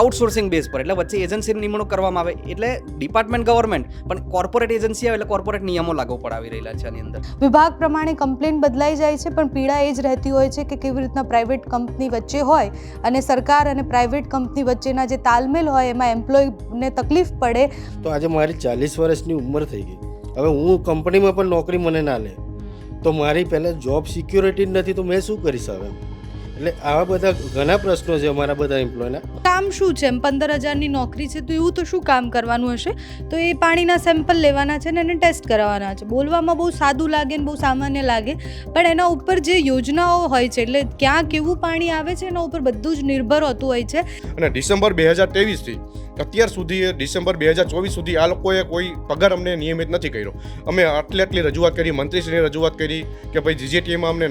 Outsourcing base પર. એટલે વચ્ચે એજન્સીની નિમણૂક કરવામાં આવે. એટલે ડિપાર્ટમેન્ટ ગવર્મેન્ટ પણ કોર્પોરેટ એજન્સી આવે એટલે કોર્પોરેટ નિયમો લાગુ પડાવી રહેલા છે આની અંદર. વિભાગ પ્રમાણે કમ્પ્લેન બદલાઈ જાય છે પણ પીડા એ જ રહેતી હોય છે કે કેવી રીતના પ્રાઇવેટ કંપની વચ્ચે હોય અને સરકાર અને પ્રાઇવેટ કંપની વચ્ચેના જે તાલમેલ હોય એમાં એમ્પ્લોયને તકલીફ પડે. તો આજે મારી ચાલીસ વર્ષની ઉંમર થઈ ગઈ. હવે હું કંપનીમાં પણ નોકરી મને ના લે. તો મારી પહેલાં જોબ સિક્યોરિટી નથી તો મેં શું કરીશ હવે? એટલે આવા બધા ઘણા પ્રશ્નો છે અમારા બધા એમ્પ્લોયના કામ શું છે? એમ પંદર હજારની નોકરી છે તો એવું તો શું કામ કરવાનું હશે? તો એ પાણીના સેમ્પલ લેવાના છે ને એને ટેસ્ટ કરાવવાના છે. બોલવામાં બહુ સાદું લાગે ને બહુ સામાન્ય લાગે પણ એના ઉપર જે યોજનાઓ હોય છે એટલે ક્યાં કેવું પાણી આવે છે એના ઉપર બધું જ નિર્ભર હોતું હોય છે. અને ડિસેમ્બર બે હજાર ત્રેવીસથી અત્યાર સુધી ડિસેમ્બર બે હજાર ચોવીસ સુધી આ લોકોએ કોઈ પગાર અમને નિયમિત નથી કર્યો. અમે આટલી આટલી રજૂઆત કરી મંત્રીશ્રીને રજૂઆત કરી કે ભાઈ જીજેટીએમાં અમને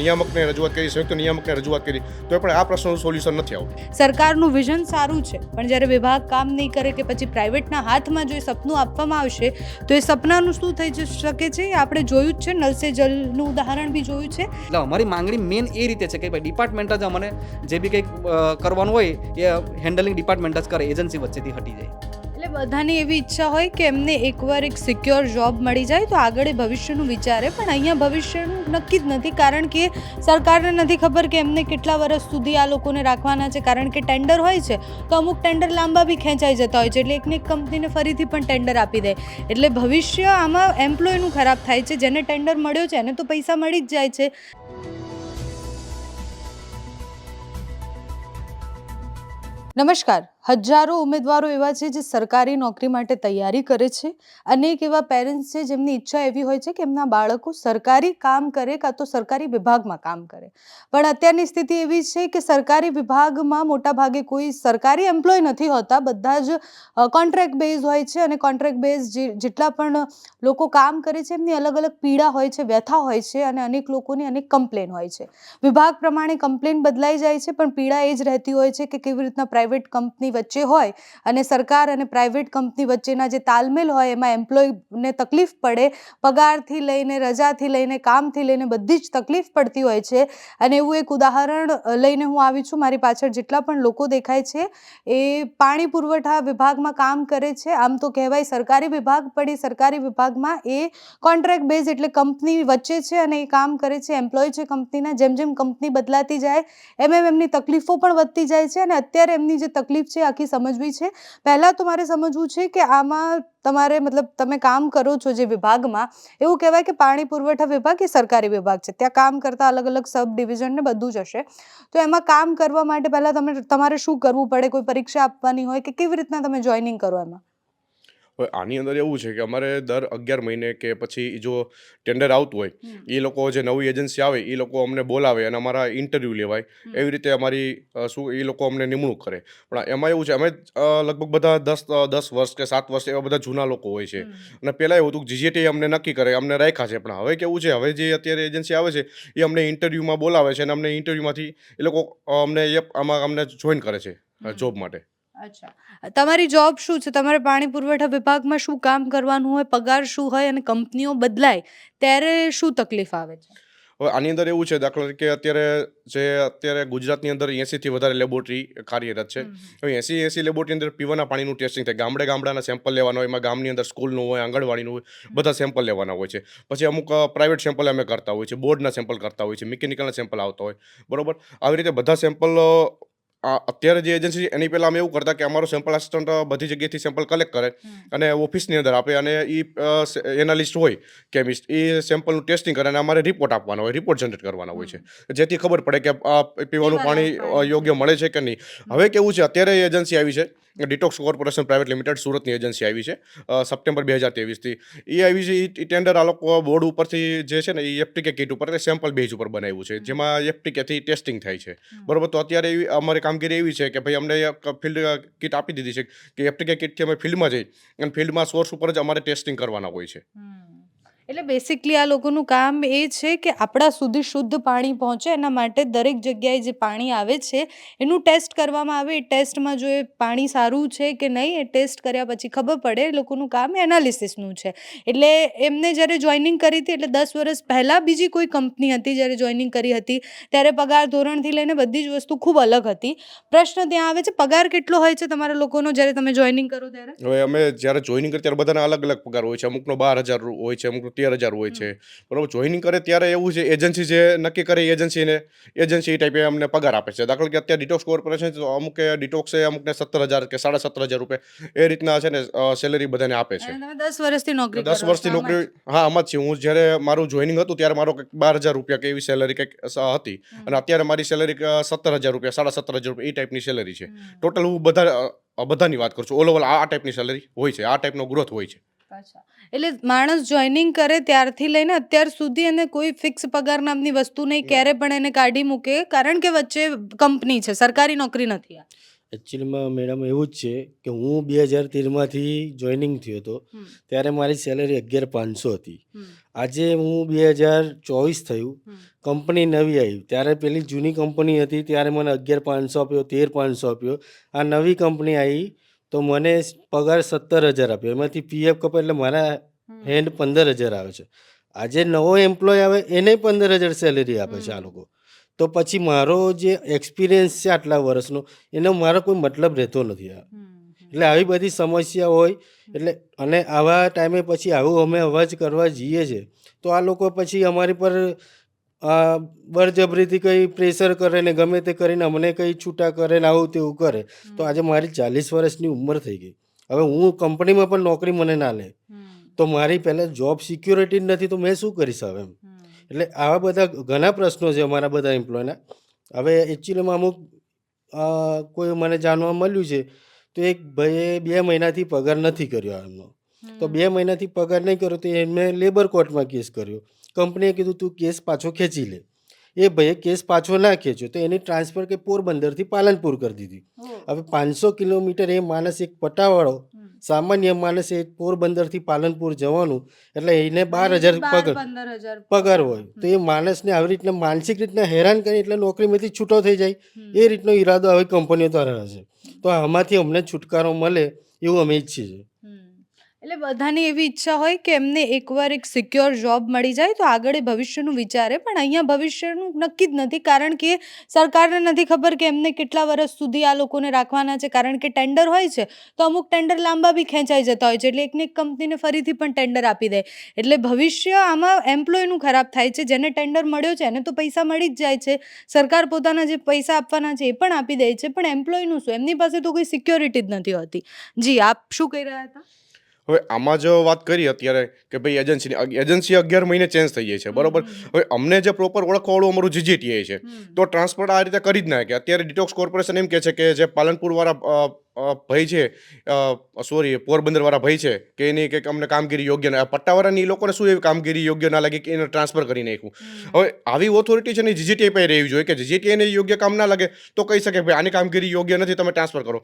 નિયામકને રજૂઆત કરી સંયુક્ત નિયામકને રજૂઆત કરી તો પણ આ પ્રશ્નનું સોલ્યુશન નથી આવતું. સરકારનું વિઝન સારું છે પણ જ્યારે વિભાગ કામ નહીં કરે કે પછી પ્રાઇવેટના હાથમાં જો એ સપનું આપવામાં આવશે તો એ સપનાનું શું થઈ જ શકે છે? આપણે જોયું જ છે નલ સે જલનું ઉદાહરણ બી જોયું છે. એટલે અમારી માંગણી મેન એ રીતે છે કે ભાઈ ડિપાર્ટમેન્ટ જ અમને જે બી કંઈક કરવાનું હોય એ હેન્ડલિંગ ડિપાર્ટમેન્ટ જ કરે એજન્સી વચ્ચેથી હટી જાય. એટલે બધાની એવી ઈચ્છા હોય કે એમને એકવાર એક સિક્યોર જોબ મળી જાય તો આગળ ભવિષ્યનું વિચારે, પણ અહીંયા ભવિષ્યનું નક્કી જ નથી. કારણ કે સરકારને નથી ખબર કે એમને કેટલા વર્ષ સુધી આ લોકોને રાખવાના છે. કારણ કે ટેન્ડર હોય છે તો અમુક ટેન્ડર લાંબા બી ખેંચાઈ જતા હોય છે. એટલે એકને એક કંપનીને ફરીથી પણ ટેન્ડર આપી દે. એટલે ભવિષ્ય આમાં એમ્પ્લોયનું ખરાબ થાય છે. જેને ટેન્ડર મળ્યો છે એને તો પૈસા મળી જ જાય છે. નમસ્કાર. હજારો ઉમેદવારો એવા છે જે સરકારી નોકરી માટે તૈયારી કરે છે. અનેક એવા પેરેન્ટ્સ છે જેમની ઈચ્છા એવી હોય છે કે એમના બાળકો સરકારી કામ કરે કાં તો સરકારી વિભાગમાં કામ કરે. પણ અત્યારની સ્થિતિ એવી છે કે સરકારી વિભાગમાં મોટા ભાગે કોઈ સરકારી એમ્પ્લોય નથી હોતા. બધા જ કોન્ટ્રાક્ટ બેઝ હોય છે અને કોન્ટ્રાક્ટ બેઝ જેટલા પણ લોકો કામ કરે છે એમની અલગ અલગ પીડા હોય છે, વ્યથા હોય છે અને અનેક લોકોની અનેક કમ્પ્લેન હોય છે. વિભાગ પ્રમાણે કમ્પ્લેન બદલાઈ જાય છે પણ પીડા એ જ રહેતી હોય છે કે કેવી રીતના પ્રાઇવેટ કંપની વચ્ચે હોય અને સરકાર અને પ્રાઇવેટ કંપની વચ્ચેના જે તાલમેલ હોય, એમાં એમ્પ્લોયને તકલીફ પડે, પગારથી લઈને, રજાથી લઈને, કામથી લઈને બધી જ તકલીફ પડતી હોય છે. અને એવું એક ઉદાહરણ લઈને હું આવી છું. મારી પાછળ જેટલા પણ લોકો દેખાય છે, એ પાણી પુરવઠા વિભાગમાં કામ કરે છે. આમ તો કહેવાય સરકારી વિભાગ પડી સરકારી વિભાગમાં એ કોન્ટ્રાક્ટ બેઝ એટલે કંપની વચ્ચે છે અને એ કામ કરે છે. એમ્પ્લોય છે કંપનીના જેમ જેમ કંપની બદલાતી જાય, એમ એમ એમની તકલીફો પણ વધતી જાય છે અને અત્યારે એમની જે તકલીફ છે આખી સમજવી છે? પહેલાં તો મારે સમજવું છે કે આમાં તમારે મતલબ તમે કામ કરો છો જે વિભાગમાં, એવું કહેવાય કે પાણી પુરવઠા વિભાગ એ સરકારી વિભાગ છે. ત્યાં કામ કરતા અલગ અલગ સબ ડિવિઝન ને બધું જ હશે. તો એમાં કામ કરવા માટે પહેલાં તમે તમારે શું કરવું પડે? કોઈ પરીક્ષા આપવાની હોય કે કેવી રીતના તમે જોઈનિંગ કરો એમાં? હવે આની અંદર એવું છે કે અમારે દર અગિયાર મહિને કે પછી જો ટેન્ડર આવતું હોય એ લોકો જે નવી એજન્સી આવે એ લોકો અમને બોલાવે અને અમારા ઇન્ટરવ્યૂ લેવાય. એવી રીતે અમારી શું એ લોકો અમને નિમણૂક કરે. પણ એમાં એવું છે અમે લગભગ બધા દસ દસ વર્ષ કે સાત વર્ષ એવા બધા જૂના લોકો હોય છે. અને પહેલાં એવું હતું કે જીજેટી અમને નક્કી કરે અમને રાખ્યા છે. પણ હવે કેવું છે હવે જે અત્યારે એજન્સી આવે છે એ અમને ઇન્ટરવ્યૂમાં બોલાવે છે અને અમને ઇન્ટરવ્યૂમાંથી એ લોકો અમને એ આમાં અમને જોઈન કરે છે જોબ માટે. અચ્છા. તમારી જોબ શું છે? તમારે પાણી પુરવઠા વિભાગમાં શું કામ કરવાનું હોય પગાર શું હોય અને કંપનીઓ બદલાય ત્યારે શું તકલીફ આવે છે? હવે આની અંદર એવું છે દાખલા તરીકે અત્યારે જે અત્યારે ગુજરાતની અંદર એંસીથી વધારે લેબોરેટરી કાર્યરત છે. હવે એંસી એંસી લેબોરેટરી અંદર પીવાના પાણીનું ટેસ્ટિંગ થાય. ગામડે ગામડાના સેમ્પલ લેવાના હોય એમાં ગામની અંદર સ્કૂલનું હોય આંગણવાડીનું હોય બધા સેમ્પલ લેવાના હોય છે. પછી અમુક પ્રાઇવેટ સેમ્પલ અમે કરતા હોય છે બોર્ડના સેમ્પલ કરતા હોય છે મિકેનિકલના સેમ્પલ આવતા હોય. બરોબર? આવી રીતે બધા સેમ્પલ અત્યારે જે એજન્સી એની પહેલાં અમે એવું કરતા કે અમારો સેમ્પલ આસિસ્ટન્ટ બધી જગ્યાએથી સેમ્પલ કલેક્ટ કરે અને ઓફિસની અંદર આપે અને એ એનાલિસ્ટ હોય કેમિસ્ટ એ સેમ્પલનું ટેસ્ટિંગ કરે અને અમારે રિપોર્ટ આપવાનો હોય રિપોર્ટ જનરેટ કરવાના હોય છે. જેથી ખબર પડે કે આ પીવાનું પાણી યોગ્ય મળે છે કે નહીં. હવે કેવું છે અત્યારે એજન્સી આવી છે. ડિટોક્સ કોર્પોરેશન પ્રાઇવેટ લિમિટેડ સુરતની એજન્સી આવી છે સપ્ટેમ્બર બે હજાર ત્રેવીસથી. એ આવી છે એ ટેન્ડર આ લોકો બોર્ડ ઉપરથી જે છે ને એ એફટીકે કીટ ઉપર સેમ્પલ બેઝ ઉપર બનાવ્યું છે જેમાં એફટીકેથી ટેસ્ટિંગ થાય છે. બરાબર તો અત્યારે એવી અમારી કામગીરી એવી છે કે ભાઈ અમને ફિલ્ડ કીટ આપી દીધી છે કે એફટીકે કીટથી અમે ફિલ્ડમાં જઈ અને ફિલ્ડમાં સોર્સ ઉપર જ અમારે ટેસ્ટિંગ કરવાના હોય છે. એટલે બેસિકલી આ લોકોનું કામ એ છે કે આપણા સુધી શુદ્ધ પાણી પહોંચે, એના માટે દરેક જગ્યાએ જે પાણી આવે છે, એનું ટેસ્ટ કરવામાં આવે. એ ટેસ્ટમાં જો એ પાણી સારું છે કે નહીં, એ ટેસ્ટ કર્યા પછી ખબર પડે એ લોકોનું કામ એનાલિસિસનું છે. એટલે એમને જ્યારે જોઈનિંગ કરી હતી, એટલે દસ વર્ષ પહેલાં બીજી કોઈ કંપની હતી જ્યારે જોઈનિંગ કરી હતી, ત્યારે પગાર ધોરણથી લઈને બધી જ વસ્તુ ખૂબ અલગ હતી. પ્રશ્ન ત્યાં આવે છે, પગાર કેટલો હોય છે તમારા લોકોનો જ્યારે તમે જોઈનિંગ કરો ત્યારે? હવે અમે જ્યારે જોઈનિંગ કરીએ ત્યારે બધાના અલગ અલગ પગાર હોય છે. અમુકનો બાર હજાર હોય છે, અમુકનો તેર હજાર હોય છે. બરાબર જોઈનિંગ કરે ત્યારે એવું છે એજન્સી જે નક્કી કરે એજન્સીને એજન્સી એ ટાઈપે અમને પગાર આપે છે. દાખલા કે અત્યારે ડિટોક્સ કોર્પોરેશન છે તો અમુક ડિટોક્સે અમુકને સત્તર હજાર કે સાડા સત્તર હજાર રૂપિયા એ રીતના છે ને સેલેરી બધાને આપે છે. દસ વર્ષથી નોકરી દસ વર્ષથી નોકરી હા આમાં જ છે. હું જ્યારે મારું જોઈનિંગ હતું ત્યારે મારો કંઈક બાર હજાર રૂપિયા કે એવી સેલેરી કંઈક હતી. અને અત્યારે મારી સેલેરી સત્તર હજાર રૂપિયા સાડા સત્તર હજાર રૂપિયા એ ટાઈપની સેલેરી છે. ટોટલ હું બધા બધાની વાત કરું છું. ઓલ ઓવર આ ટાઈપની સેલેરી હોય છે. આ ટાઈપનો ગ્રોથ હોય છે. અચ્છા એટલે માણસ જોઈનિંગ કરે ત્યારથી લઈને અત્યાર સુધી એને કોઈ ફિક્સ પગાર નામની વસ્તુ નહીં ક્યારે પણ એને કાઢી મૂકે કારણ કે વચ્ચે કંપની છે સરકારી નોકરી નથી આ. એકચ્યુઅલીમાં મેડમ એવું જ છે કે હું બે હજાર તેરમાંથી જોઈનિંગ થયો હતો ત્યારે મારી સેલરી અગિયાર પાંચસો હતી. આજે હું બે હજાર ચોવીસ થયું કંપની નવી આવી. ત્યારે પેલી જૂની કંપની હતી ત્યારે મને અગિયાર પાંચસો આપ્યો તેર પાંચસો આપ્યો. આ નવી કંપની આવી તો મને પગાર સત્તર હજાર આપ્યો. એમાંથી પીએફ કપાય એટલે મારા હેન્ડ પંદર હજાર આવે છે. આજે નવો એમ્પ્લોય આવે એને પંદર હજાર સેલેરી આપે છે આ લોકો. તો પછી મારો જે એક્સપિરિયન્સ છે આટલા વર્ષનો એનો મારો કોઈ મતલબ રહેતો નથી આ. એટલે આવી બધી સમસ્યા હોય એટલે અને આવા ટાઈમે પછી આવું અમે અવાજ કરવા જઈએ છીએ તો આ લોકો પછી અમારી પર આ બળજબરીથી કંઈ પ્રેશર કરે ને ગમે તે કરીને અમને કંઈ છૂટા કરે ને આવું તેવું કરે તો આજે મારી ચાલીસ વર્ષની ઉંમર થઈ ગઈ. હવે હું કંપનીમાં પણ નોકરી મને ના લે તો મારી પહેલાં જોબ સિક્યોરિટી જ નથી તો મેં શું કરીશ હવે એમ? એટલે આવા બધા ઘણા પ્રશ્નો છે અમારા બધા એમ્પ્લોયના હવે એકચ્યુઅલીમાં અમુક કોઈ મને જાણવા મળ્યું છે તો એક ભાઈએ બે મહિનાથી પગાર નથી કર્યો એમનો. તો બે મહિનાથી પગાર નહીં કર્યો તો એમને લેબર કોર્ટમાં કેસ કર્યો. કંપનીએ કીધું તું કેસ પાછો ખેંચી લે. એ ભાઈએ કેસ પાછો ના ખેંચ્યો તો એની ટ્રાન્સફર કે પોરબંદરથી પાલનપુર કરી દીધી. હવે પાંચસો કિલોમીટર એ માણસ એક પટાવાળો સામાન્ય માણસ એ પોરબંદરથી પાલનપુર જવાનું એટલે એને બાર હજાર પગાર પગાર હોય. તો એ માણસને આવી રીતના માનસિક રીતના હેરાન કરી એટલે નોકરીમાંથી છૂટો થઈ જાય. એ રીતનો ઈરાદો આવી કંપનીઓ દ્વારા હશે તો આમાંથી અમને છુટકારો મળે એવું અમે ઈચ્છીએ છીએ. એટલે બધાની એવી ઈચ્છા હોય કે એમને એકવાર એક સિક્યોર જોબ મળી જાય તો આગળ એ ભવિષ્યનું વિચારે. પણ અહીંયા ભવિષ્યનું નક્કી જ નથી. કારણ કે સરકારને નથી ખબર કે એમને કેટલા વર્ષ સુધી આ લોકોને રાખવાના છે. કારણ કે ટેન્ડર હોય છે તો અમુક ટેન્ડર લાંબા બી ખેંચાઈ જતા હોય છે. એટલે એકને એક કંપનીને ફરીથી પણ ટેન્ડર આપી દે. એટલે ભવિષ્ય આમાં એમ્પ્લોયનું ખરાબ થાય છે. જેને ટેન્ડર મળ્યો છે એને તો પૈસા મળી જ જાય છે. સરકાર પોતાના જે પૈસા આપવાના છે એ પણ આપી દે છે. પણ એમ્પ્લોયનું શું? એમની પાસે તો કોઈ સિક્યોરિટી જ નથી હોતી. જી, આપ શું કહી રહ્યા હતા? હવે આમાં જો વાત કરીએ અત્યારે કે ભાઈ એજન્સીની એજન્સી અગિયાર મહિને ચેન્જ થઈ જાય છે બરોબર? હવે અમને જે પ્રોપર ઓળખવાળું અમારું જીજીટીઆઈ છે તો ટ્રાન્સપોર્ટ આ રીતે કરી જ નાખે. અત્યારે ડિટોક્સ કોર્પોરેશન એમ કહે છે કે જે પાલનપુર વાળા ભાઈ છે. સોરી પોરબંદર વાળા ભાઈ છે કે એની કંઈક અમને કામગીરી યોગ્ય ના પટ્ટાવાળાની એ લોકોને શું એવી કામગીરી યોગ્ય ના લાગે કે એને ટ્રાન્સફર કરી નાખ્યું? હવે આવી ઓથોરિટી છે ને જીજીટીઆઈ પાસે રહેવી જોઈએ કે જીજીટીઆઈને યોગ્ય કામ ના લાગે તો કહી શકે ભાઈ આની કામગીરી યોગ્ય નથી તમે ટ્રાન્સફર કરો.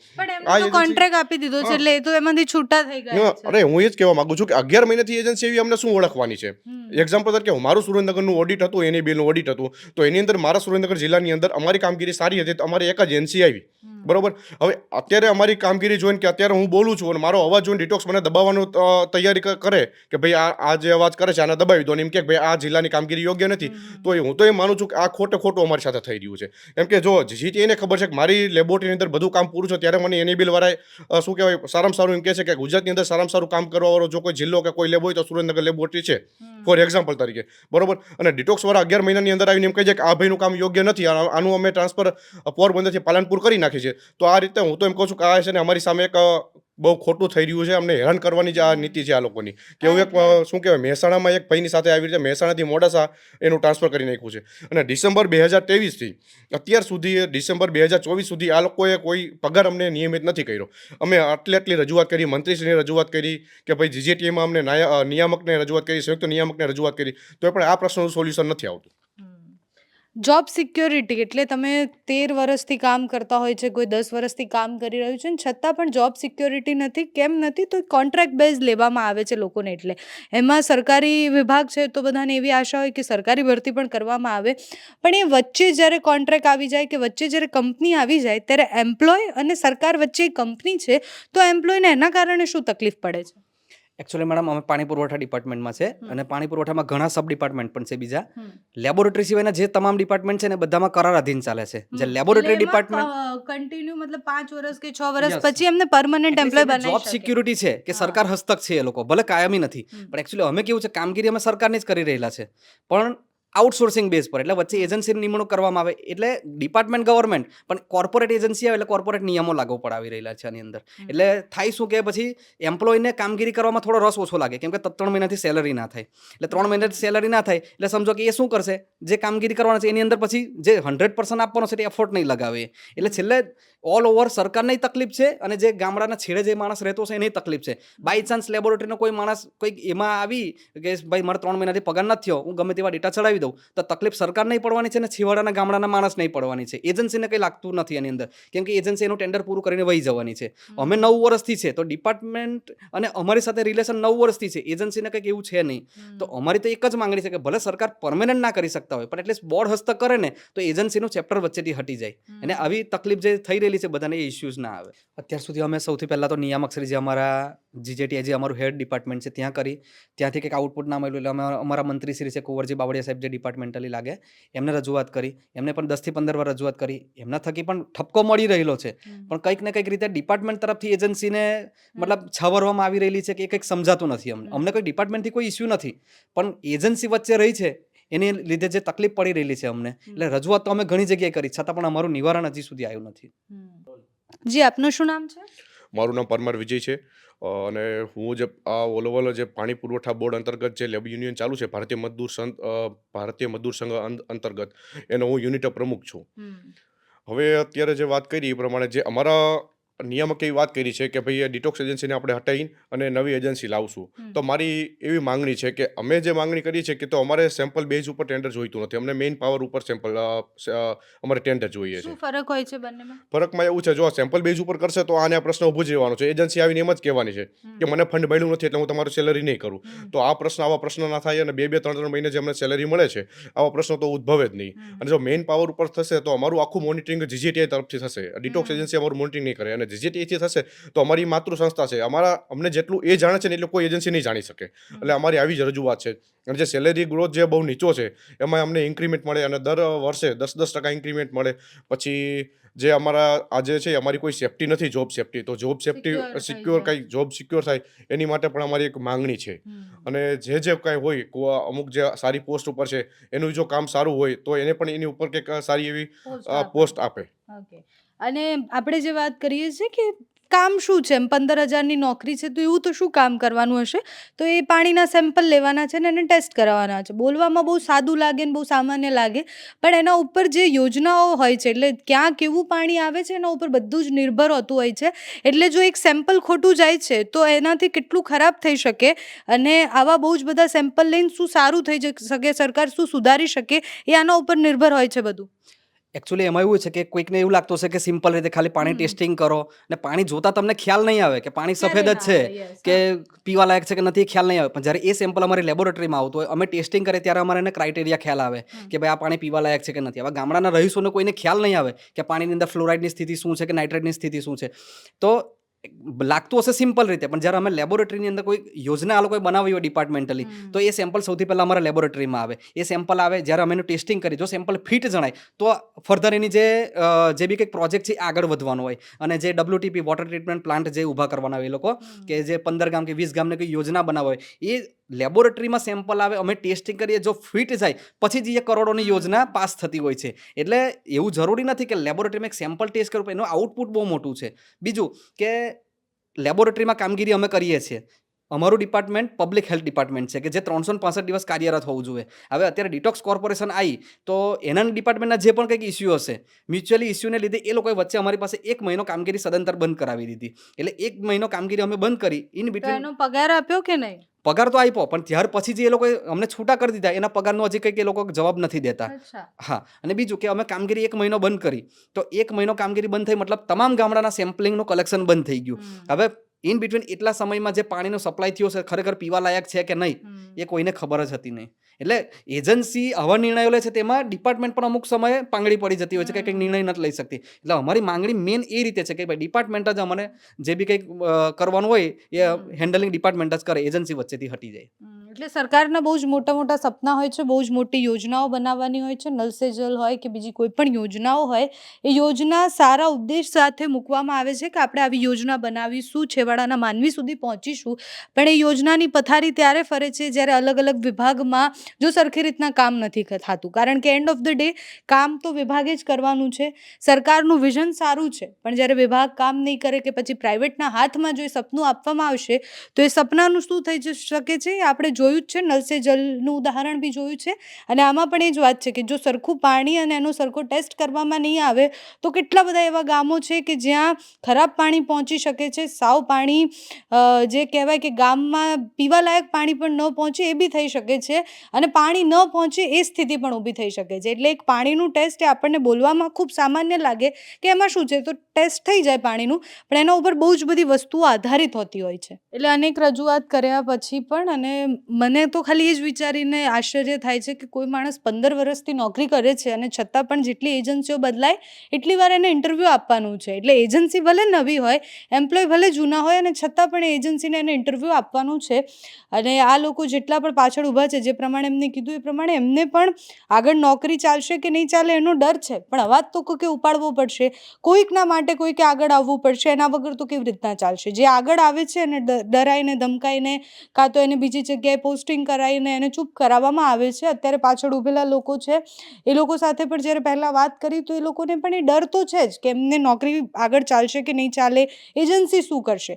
કોન્ટ્રાક્ટ આપી દીધો છે એટલે એ તો એમાંથી છૂટા થઈ ગયા અરે હું એ જ કહેવા માંગુ છું કે અગિયાર મહિનાથી એજન્સી એવી અમને શું ઓળખવાની છે. એક્ઝામ્પલ તરીકે મારું સુરેન્દ્રનગરનું ઓડિટ હતું એની બિલનું ઓડિટ હતું. તો એની અંદર મારા સુરેન્દ્રનગર જિલ્લાની અંદર અમારી કામગીરી સારી હતી તો અમારી એક જ એનસી આવી. બરોબર? હવે અત્યારે અમારી કામગીરી જોઈને કે અત્યારે હું બોલું છું અને મારો અવાજ જોઈને ડિટોક્સ મને દબાવવાનું તૈયારી કરે કે ભાઈ આ આ જે અવાજ કરે છે આને દબાવી દો અને એમ કે ભાઈ આ જિલ્લાની કામગીરી યોગ્ય નથી. તો એ હું તો એ માનું છું કે આ ખોટે ખોટું અમારી સાથે થઈ રહ્યું છે. એમ કે જો જીત એને ખબર છે કે મારી લેબોરેટરીની અંદર બધું કામ પૂરું છે ત્યારે મને એની બિલવાળાએ શું કહેવાય સારામાં સારું એમ કહે છે કે ગુજરાતની અંદર સારામાં સારું કામ કરવાવાળો જો કોઈ જિલ્લો કે કોઈ લેબ હોય તો સુરેન્દ્રનગર લેબોરેટરી છે. ફોર એક્ઝામ્પલ તરીકે. બરોબર? અને ડિટોક્સ વાળા અગિયાર મહિનાની અંદર આવીને એમ કહે છે કે આ ભાઈનું કામ યોગ્ય નથી. આનું અમે ટ્રાન્સફર પોરબંદરથી પાલનપુર કરી નાખી છે તો આ રીતે હું તો એમ કહું છું કે આ છે ને અમારી સામે એક બહુ ખોટું થઈ રહ્યું છે અમને હેરાન કરવાની જ આ નીતિ છે આ લોકોની. કે એવું એક શું કહેવાય મહેસાણામાં એક ભાઈની સાથે આવી રીતે મહેસાણાથી મોડાસા એનું ટ્રાન્સફર કરી નાખ્યું છે. અને ડિસેમ્બર બે હજાર ત્રેવીસથી અત્યાર સુધી ડિસેમ્બર બે હજાર ચોવીસ સુધી આ લોકોએ કોઈ પગાર અમને નિયમિત નથી કર્યો. અમે આટલી આટલી રજૂઆત કરી મંત્રીશ્રીને રજૂઆત કરી કે ભાઈ જીજેટીએમાં અમને નાયા- નિયામકને રજૂઆત કરી સંયુક્ત નિયામકને રજૂઆત કરી તો પણ આ પ્રશ્નનું સોલ્યુશન નથી આવતું. જોબ સિક્યોરિટી એટલે તમે તેર વર્ષથી કામ કરતા હોય છે, કોઈ દસ વર્ષથી કામ કરી રહ્યું છે ને છતાં પણ જોબ સિક્યોરિટી નથી, કેમ નથી તો કોન્ટ્રાક્ટ બેઝ લેવામાં આવે છે લોકોને એટલે. એમાં સરકારી વિભાગ છે તો બધાને એવી આશા હોય કે સરકારી ભરતી પણ કરવામાં આવે. પણ એ વચ્ચે જ્યારે કોન્ટ્રાક્ટ આવી જાય કે વચ્ચે જ્યારે કંપની આવી જાય, ત્યારે એમ્પ્લોય અને સરકાર વચ્ચે કંપની છે, તો એમ્પ્લોયને એના કારણે શું તકલીફ પડે છે? એકચ્યુઅલી મેડમ અમે પાણી પુરવઠા ડિપાર્ટમેન્ટમાં છે અને પાણી પુરવઠામાં ઘણા સબ ડિપાર્ટમેન્ટ પણ છે બીજા. લેબોરેટરી સિવાયના જે તમામ ડિપાર્ટમેન્ટ છે ને બધામાં કરાર અધીન ચાલે છે. જે લેબોરેટરી ડિપાર્ટમેન્ટ કન્ટિન્યુ મતલબ પાંચ વર્ષ કે છ વર્ષ પછી એમને પરમનન્ટ એમ્પ્લોય બનાવી જોબ સિક્યુરિટી છે કે સરકાર હસ્તક છે એ લોકો ભલે કાયમી નથી. પણ એકચ્યુઅલી અમે કેવું છે કામગીરી અમે સરકારની જ કરી રહેલા છે. પણ આઉટસોર્સિંગ બેઝ પર. એટલે વચ્ચે એજન્સીની નિમણૂક કરવામાં આવે. એટલે ડિપાર્ટમેન્ટ ગવર્મેન્ટ પણ કોર્પોરેટ એજન્સી આવે એટલે કોર્પોરેટ નિયમો લાગુ પડાવી રહેલા છે આની અંદર. એટલે થાય શું કે પછી એમ્પ્લોયને કામગીરી કરવામાં થોડો રસ ઓછો લાગે. કેમ કે ત્રણ મહિનાથી સેલરી ના થાય. એટલે ત્રણ મહિનાથી સેલરી ના થાય એટલે સમજો કે એ શું કરશે? જે કામગીરી કરવાના છે એની અંદર પછી જે હંડ્રેડ પર્સન્ટ આપવાનો છે તે એફોર્ટ નહીં લગાવે. એટલે છેલ્લે ઓલ ઓવર સરકારને તકલીફ છે અને જે ગામડાના છેડે જે માણસ રહેતો છે એની તકલીફ છે. બાય ચાન્સ લેબોરેટરીનો કોઈ માણસ કોઈક એમાં આવી કે ભાઈ મારે ત્રણ મહિનાથી પગાર નથી થયો. હું ગમે તેવા ડેટા ચડાવી દઉં. તો તકલીફ સરકાર નહીં પડવાની છે ને છેવાડાના ગામડાના માણસ નહીં પડવાની છે. એજન્સીને કંઈ લાગતું નથી એની અંદર. કેમ કે એજન્સી એનું ટેન્ડર પૂરું કરીને વહી જવાની છે. અમે નવ વર્ષથી છે. તો ડિપાર્ટમેન્ટ અને અમારી સાથે રિલેશન નવ વર્ષથી છે. એજન્સીને કંઈક એવું છે નહીં. તો અમારી તો એક જ માંગણી છે કે ભલે સરકાર પરમેનન્ટ ના કરી શકતા હોય પણ એટલીસ્ટ બોર્ડ હસ્તક કરે ને તો એજન્સીનું ચેપ્ટર વચ્ચેથી હટી જાય. અને આવી તકલીફ જે થઈ રહેલી છે બધાને એ ઇશ્યુઝ ના આવે. અત્યાર સુધી અમે સૌથી પહેલાં તો નિયામક શ્રી જે અમારા જીજેટી જે અમારું હેડ ડિપાર્ટમેન્ટ છે ત્યાં કરી. ત્યાંથી કંઈક આઉટપુટ ના મળ્યું એટલે અમે અમારા મંત્રી શ્રી છે કુંવરજી બાવળિયા સાહેબ જે ડિપાર્ટમેન્ટલી લાગે. એમને રજૂઆત કરી એમને પણ દસથી પંદર વાર રજૂઆત કરી. એમના થકી પણ ઠપકો મળી રહેલો છે. પણ કંઈક ને કંઈક રીતે ડિપાર્ટમેન્ટ તરફથી એજન્સીને મતલબ છાવરવામાં આવી રહેલી છે કે એ કંઈક સમજાતું નથી અમને. અમને કોઈ ડિપાર્ટમેન્ટથી કોઈ ઇસ્યુ નથી. પણ એજન્સી વચ્ચે રહી છે એની લીધે જે તકલીફ પડી રહેલી છે અમને. એટલે રજૂઆત તો અમે ઘણી જગ્યાએ કરી છતાં પણ અમારું નિવારણ હજી સુધી આવ્યું નથી. જી આપનું શું નામ છે? મારું નામ પરમાર વિજય છે. અને હું જે આ ઓલોવલ જે પાણી પુરવઠા બોર્ડ અંતર્ગત જે લેબ યુનિયન ચાલુ છે ભારતીય મજદૂર સંઘ ભારતીય મજદૂર સંઘ અંતર્ગત એનો હું યુનિટ પ્રમુખ છું. હવે અત્યારે જે વાત કરી એ પ્રમાણે જે અમારા નિયામકે એવી વાત કરી છે કે ભાઈ ડિટોક્સ એજન્સીને આપણે હટાવીને અને નવી એજન્સી લાવશું. તો મારી એવી માંગણી છે કે અમે જે માંગણી કરી છે કે તો અમારે સેમ્પલ બેઝ ઉપર ટેન્ડર જોઈતું નથી. અમને મેઇન પાવર ઉપર સેમ્પલ અમારે ટેન્ડર જોઈએ છે. ફરક હોય છે બંનેમાં? ફરકમાં એવું છે જો સેમ્પલ બેઝ ઉપર કરશે તો આને આ પ્રશ્ન ઊભો જ રહેવાનો છે. એજન્સી આવીને એમ જ કહેવાની છે કે મને ફંડ મળ્યું નથી એટલે હું તમારું સેલરી નહીં કરું. તો આ પ્રશ્ન આવા પ્રશ્ન ના થાય અને બે બે ત્રણ ત્રણ મહિને જે અમને સેલરી મળે છે આવા પ્રશ્નો તો ઉદ્ભવે જ નહીં. અને જો મેઇન પાવર ઉપર થશે તો અમારું આખું મોનિટરિંગ જીજીટીઆઈ તરફથી થશે. ડિટોક્સ એજન્સી અમારું મોનિટરિંગ નહીં કરે અને જીજીટીઆઈથી થશે તો અમારી માતૃ સંસ્થા છે. અમારા અમને જેટલું એ જાણે છે ને એટલું કોઈ એજન્સી નહીં જાણી શકે. એટલે અમારી આવી જ રજૂઆત છે. અને જે સેલેરી ગ્રોથ જે બહુ નીચો છે એમાં અમને ઇન્ક્રીમેન્ટ મળે અને દર વર્ષે દસ દસ ટકા ઇન્ક્રીમેન્ટ મળે. પછી જે અમારા આજે છે અમારી કોઈ સેફટી નથી જોબ સેફટી તો જોબ સેફટી સિક્યોર. કંઈ જોબ સિક્યોર થાય એની માટે પણ અમારી એક માંગણી છે. અને જે જે કાંઈ હોય અમુક જે સારી પોસ્ટ ઉપર છે એનું જો કામ સારું હોય તો એને પણ એની ઉપર કંઈક સારી એવી પોસ્ટ આપે. ઓકે અને આપણે જે વાત કરીએ છીએ કે કામ શું છે? એમ પંદર હજારની નોકરી છે તો એવું તો શું કામ કરવાનું હશે? તો એ પાણીના સેમ્પલ લેવાના છે ને એને ટેસ્ટ કરાવવાના છે. બોલવામાં બહુ સાદું લાગે ને બહુ સામાન્ય લાગે, પણ એના ઉપર જે યોજનાઓ હોય છે, એટલે ક્યાં કેવું પાણી આવે છે એના ઉપર બધું જ નિર્ભર હોતું હોય છે. એટલે જો એક સેમ્પલ ખોટું જાય છે તો એનાથી કેટલું ખરાબ થઈ શકે અને આવા બહુ જ બધા સેમ્પલ લઈને શું સારું થઈ શકે, સરકાર શું સુધારી શકે એ આના ઉપર નિર્ભર હોય છે બધું. એકચ્યુઅલી એમાં એવું છે કે કોઈકને એવું લાગતું હશે કે સિમ્પલ રીતે ખાલી પાણી ટેસ્ટિંગ કરો ને પાણી જોતા તમને ખ્યાલ નહીં આવે કે પાણી સફેદ જ છે કે પીવા લાયક છે કે નથી ખ્યાલ નહીં આવે. પણ જ્યારે એ સેમ્પલ અમારી લેબોરેટરીમાં આવતું હોય અમે ટેસ્ટિંગ કરીએ ત્યારે અમારે એને ક્રાઇટેરિયા ખ્યાલ આવે કે ભાઈ આ પાણી પીવા લાયક છે કે નથી. હવે ગામડાના રહીશોને કોઈને ખ્યાલ નહીં આવે કે પાણીની અંદર ફ્લોરાઇડની સ્થિતિ શું છે કે નાઇટ્રેટની સ્થિતિ શું છે. તો લાગતું હશે સિમ્પલ રીતે પણ જ્યારે અમે લેબોરેટરીની અંદર કોઈ યોજના આ લોકોએ બનાવી હોય ડિપાર્ટમેન્ટલી તો એ સેમ્પલ સૌથી પહેલાં અમારા લેબોરેટરીમાં આવે. એ સેમ્પલ આવે જ્યારે અમે એનું ટેસ્ટિંગ કરી જો સેમ્પલ ફિટ જણાય તો ફર્ધર એની જે જે બી કંઈક પ્રોજેક્ટ છે એ આગળ વધવાનો હોય. અને જે ડબ્લ્યુટીપી વોટર ટ્રીટમેન્ટ પ્લાન્ટ જે ઊભા કરવાના હોય એ લોકો કે જે પંદર ગામ કે વીસ ગામને કોઈ યોજના બનાવે એ લેબોરેટરીમાં સેમ્પલ આવે, અમે ટેસ્ટિંગ કરીએ, જો ફિટ જાય, પછી જ એ કરોડોની યોજના પાસ થતી હોય છે. એટલે એવું જરૂરી નથી કે લેબોરેટરીમાં એક સેમ્પલ ટેસ્ટ કરવું એનું આઉટપુટ બહુ મોટું છે. બીજું કે લેબોરેટરીમાં કામગીરી અમે કરીએ છીએ. અમારું ડિપાર્ટમેન્ટ પબ્લિક હેલ્થ ડિપાર્ટમેન્ટ છે, કે જે ત્રણસો પાસઠ દિવસ કાર્યરત હોવું જોઈએ. હવે અત્યારે ડિટોક્સ કોર્પોરેશન આવી તો એના ડિપાર્ટમેન્ટના જે પણ કંઈક ઇસ્યુ હશે મ્યુચ્યુઅલી ઇસ્યુને લીધે એ લોકોએ વચ્ચે અમારી પાસે એક મહિનો કામગીરી સદંતર બંધ કરાવી દીધી. એટલે એક મહિનો કામગીરી અમે બંધ કરી ઇન બિટવીન પગાર આપ્યો કે નહીં? પગાર તો આપ્યો પણ ત્યાર પછી જે એ લોકોએ અમને છૂટા કરી દીધા એના પગારનો હજી કંઈક એ લોકો જવાબ નથી દેતા. હા અને બીજું કે અમે કામગીરી એક મહિનો બંધ કરી. તો એક મહિનો કામગીરી બંધ થઈ મતલબ તમામ ગામડાના સેમ્પલિંગનું કલેક્શન બંધ થઈ ગયું. હવે ઇન બિટવીન એટલા સમયમાં જે પાણીનો સપ્લાય થયો છે ખરેખર પીવા લાયક છે કે નહીં એ કોઈને ખબર જ હતી નહીં. એટલે એજન્સી આવા નિર્ણયો લે છે તેમાં ડિપાર્ટમેન્ટ પણ અમુક સમયે પાંગળી પડી જતી હોય છે કે કંઈક નિર્ણય નથી લઈ શકતી. એટલે અમારી માંગણી મેન એ રીતે છે કે ભાઈ ડિપાર્ટમેન્ટ જ અમને જે બી કંઈક કરવાનું હોય એ હેન્ડલિંગ ડિપાર્ટમેન્ટ જ કરે એજન્સી વચ્ચેથી હટી જાય. એટલે સરકારના બહુ જ મોટા મોટા સપના હોય છે બહુ જ મોટી યોજનાઓ બનાવવાની હોય છે નલ સે જલ હોય કે બીજી કોઈ પણ યોજનાઓ હોય એ યોજના સારા ઉદ્દેશ સાથે મૂકવામાં આવે છે કે આપણે આવી યોજના બનાવીશું છેવાડાના માનવી સુધી પહોંચીશું. પણ એ યોજનાની પથારી ત્યારે ફરે છે જ્યારે અલગ અલગ વિભાગમાં જો સરખી રીતના કામ નથી થતું. કારણ કે એન્ડ ઓફ ધ ડે કામ તો વિભાગે જ કરવાનું છે. સરકારનું વિઝન સારું છે. પણ જ્યારે વિભાગ કામ નહીં કરે કે પછી પ્રાઇવેટના હાથમાં જો એ સપનું આપવામાં આવશે, તો એ સપનાનું શું થઈ શકે છે? આપણે જોયું જ છે નલ સે જલનું ઉદાહરણ બી જોયું છે. અને આમાં પણ એ જ વાત છે કે જો સરખું પાણી અને એનો સરખો ટેસ્ટ કરવામાં નહીં આવે, તો કેટલા બધા એવા ગામો છે કે જ્યાં ખરાબ પાણી પહોંચી શકે છે, સાવ પાણી અ, જે કહેવાય કે ગામમાં પીવાલાયક પાણી પણ ન પહોંચે એ બી થઈ શકે છે અને પાણી ન પહોંચે એ સ્થિતિ પણ ઊભી થઈ શકે છે. એટલે એક પાણીનું ટેસ્ટ એ આપણને બોલવામાં ખૂબ સામાન્ય લાગે કે એમાં શું છે? તો ટેસ્ટ થઈ જાય પાણીનું પણ એના ઉપર બહુ જ બધી વસ્તુઓ આધારિત હોતી હોય છે. એટલે અનેક રજૂઆત કર્યા પછી પણ અને મને તો ખાલી એ જ વિચારીને આશ્ચર્ય થાય છે કે કોઈ માણસ પંદર વર્ષથી નોકરી કરે છે અને છતાં પણ જેટલી એજન્સીઓ બદલાય એટલી વાર એને ઇન્ટરવ્યૂ આપવાનું છે. એટલે એજન્સી ભલે નવી હોય એમ્પ્લોય ભલે જૂના હોય અને છતાં પણ એ એજન્સીને એને ઇન્ટરવ્યૂ આપવાનું છે. અને આ લોકો જેટલા પણ પાછળ ઊભા છે, જે પ્રમાણે એમને કીધું, એ પ્રમાણે એમને પણ આગળ નોકરી ચાલશે કે નહીં ચાલે એનો ડર છે. પણ અવાજ તો કોઈકે ઉપાડવો પડશે. કોઈકના માટે કોઈકે આગળ આવવું પડશે. એના વગર તો કેવી રીતના ચાલશે? જે આગળ આવે છે અને ડરાઈને, ધમકાઈને, કાં તો એને બીજી જગ્યાએ પોસ્ટિંગ કરાવીને એને ચૂપ કરાવવામાં આવે છે. અત્યારે પાછળ ઊભેલા લોકો છે. એ લોકો સાથે પણ જ્યારે પહેલાં વાત કરી તો એ લોકોને પણ એ ડર તો છે જ કે એમને નોકરી આગળ ચાલશે કે નહીં ચાલે? એજન્સી શું કરશે?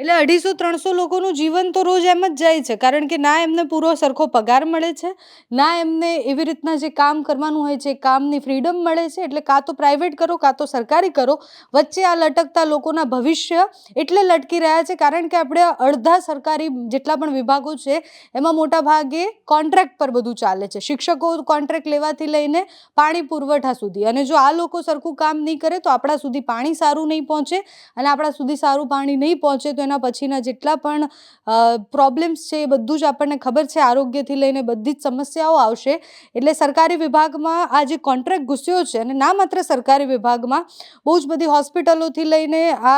એટલે અઢીસો, ત્રણસો લોકોનું જીવન તો રોજ એમ જ જાય છે. કારણ કે ના એમને પૂરો સરખો પગાર મળે છે, ના એમને એવી રીતના જે કામ કરવાનું હોય છે કામની ફ્રીડમ મળે છે, એટલે કાં તો પ્રાઇવેટ કરો, કાં તો સરકારી કરો, વચ્ચે આ લટકતા લોકોના ભવિષ્ય એટલે લટકી રહ્યા છે. કારણ કે આપણે અડધા સરકારી જેટલા પણ વિભાગો છે, એમાં મોટા ભાગે કોન્ટ્રાક્ટ પર બધું ચાલે છે. શિક્ષકો કોન્ટ્રાક્ટ લેવાથી લઈને પાણી પુરવઠા સુધી. અને જો આ લોકો સરખું કામ નહીં કરે, તો આપણા સુધી પાણી સારું નહીં પહોંચે. અને આપણા સુધી સારું પાણી નહીં પહોંચે, તો એના પછીના જેટલા પણ પ્રોબ્લેમ્સ છે એ બધું જ આપણને ખબર છે. આરોગ્યથી લઈને બધી જ સમસ્યાઓ આવશે. એટલે સરકારી વિભાગમાં આ જે કોન્ટ્રાક્ટ ઘૂસ્યો છે અને ના માત્ર સરકારી વિભાગમાં, બહુ જ બધી હોસ્પિટલોથી લઈને આ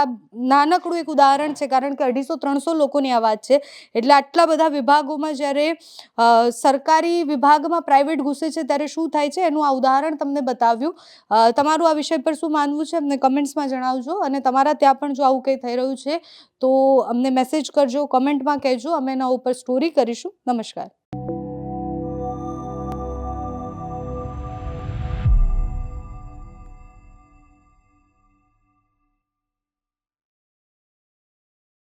નાનકડું એક ઉદાહરણ છે. કારણ કે અઢીસો ત્રણસો લોકોની આ વાત છે. એટલે આટલા બધા વિભાગોમાં જ્યારે સરકારી વિભાગમાં પ્રાઇવેટ ઘૂસે છે ત્યારે શું થાય છે? એનું આ ઉદાહરણ તમને બતાવ્યું. તમારું આ વિષય પર શું માનવું છે? અમને કમેન્ટ્સમાં જણાવજો અને તમારા ત્યાં પણ જો આવું કંઈ થઈ રહ્યું છે, તો અમને મેસેજ કરજો કમેન્ટમાં કહેજો અમે એના ઉપર સ્ટોરી કરીશું. નમસ્કાર.